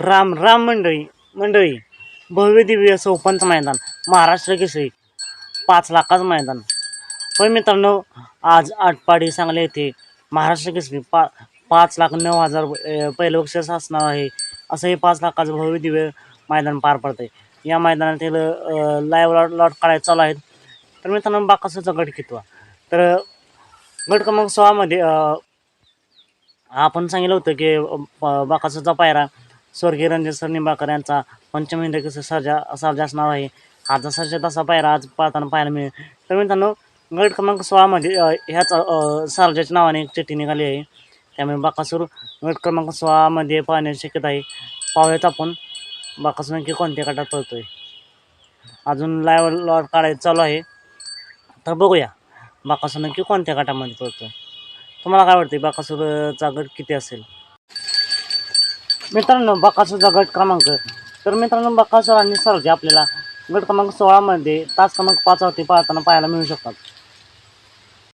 राम राम मंडळी मंडळी. भव्य दिव्य असं मैदान. महाराष्ट्र केसरी. पाच लाखाचं मैदान. होय मित्रांनो आज आटपाडी सांगली येथे महाराष्ट्र केसरी पा पाच लाख नऊ हजार पहिलं बक्षीस असणार आहे. असं हे पाच लाखाचं भव्य दिव्य मैदान पार पडतं आहे या मैदानातील लाईव्ह लॉट लॉट काढायला चालू आहेत. तर मित्रांनो बाकासाचा गट कितवा? तर गट क्रमांक सोळामध्ये आपण सांगितलं होतं की बाकासाचा पायरा स्वर्गीय रणजित सर निंबाळकर यांचा पंचम हिंद कसं सर्जा सर्जा असणार आहे. आजचा सर्जा तसा पायरा आज पाहताना पाहायला मिळेल. तर मित्रांनो गट क्रमांक सोळामध्ये ह्याच अ, सर्जाच्या नावाने एक चिठ्ठी निघाली आहे. त्यामुळे बाकासूर गट क्रमांक सोळामध्ये पाहण्याची शक्यता आहे. पाहूयात आपण बाकासूर नक्की कोणत्या गटात आहे अजून लाईव्ह लॉट काढायचं चालू आहे. तर बघूया बाकासूर नक्की कोणत्या गटामध्ये आहे तुम्हाला काय वाटते बाकासूरचा गट किती असेल? मित्रांनो बकासूरचा गट क्रमांक. तर मित्रांनो बकासूर आणि सरजे आपल्याला गट क्रमांक सोळामध्ये तास क्रमांक पाचावरती पाहताना पाहायला मिळू शकतात.